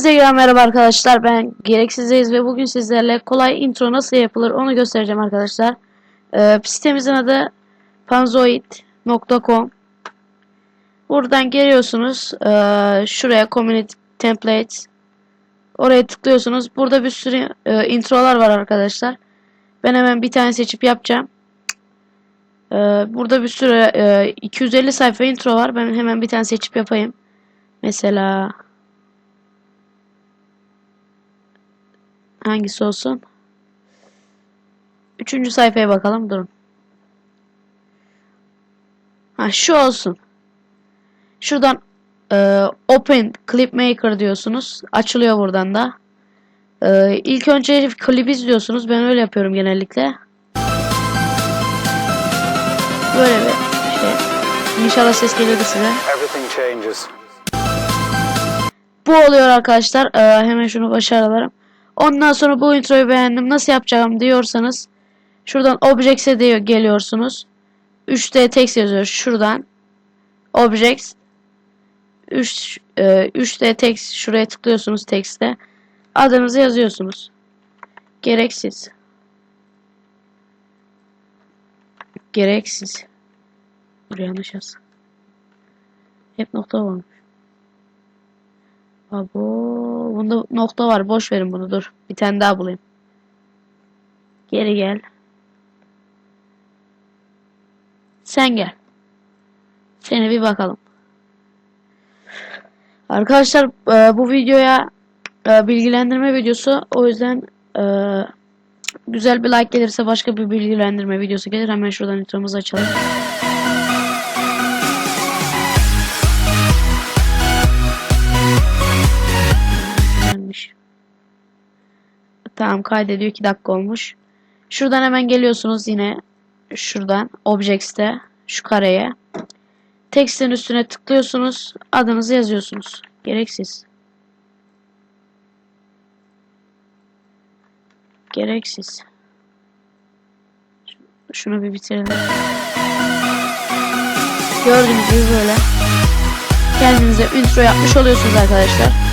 Hepinize merhaba arkadaşlar. Ben Gereksizdeyiz ve bugün sizlerle kolay intro nasıl yapılır onu göstereceğim arkadaşlar. Ee, sitemizin adı panzoid.com Buradan geliyorsunuz. Ee, şuraya Community Templates. Oraya tıklıyorsunuz. Burada bir sürü e, introlar var arkadaşlar. Ben hemen bir tane seçip yapacağım. Ee, burada bir sürü e, 250 sayfa intro var. Ben hemen bir tane seçip yapayım. Mesela hangisi olsun? Üçüncü sayfaya bakalım. Durun. Ha şu olsun. Şuradan e, Open Clip Maker diyorsunuz. Açılıyor buradan da. E, ilk önce klip izliyorsunuz. Ben öyle yapıyorum genellikle. Böyle bir şey. İnşallah ses gelir size. Bu oluyor arkadaşlar. Ee, hemen şunu başarılarım. Ondan sonra bu introyu beğendim. Nasıl yapacağım diyorsanız şuradan Objects'e diyor geliyorsunuz. 3D text yazıyor şuradan. Objects 3 e, 3D text şuraya tıklıyorsunuz text'te. Adınızı yazıyorsunuz. Gereksiz. Gereksiz. Buraya yanlış yaz. Hep nokta var. Abo, bunda nokta var. Boş verin bunu dur. Bir tane daha bulayım. Geri gel. Sen gel. Seni bir bakalım. Arkadaşlar e, bu videoya e, bilgilendirme videosu. O yüzden e, güzel bir like gelirse başka bir bilgilendirme videosu gelir. Hemen şuradan intromuzu açalım. Tamam kaydediyor 2 dakika olmuş. Şuradan hemen geliyorsunuz yine şuradan Objects'te şu kareye. Text'in üstüne tıklıyorsunuz. Adınızı yazıyorsunuz. Gereksiz. Gereksiz. Şunu bir bitirelim. Gördüğünüz gibi böyle kendinize intro yapmış oluyorsunuz arkadaşlar.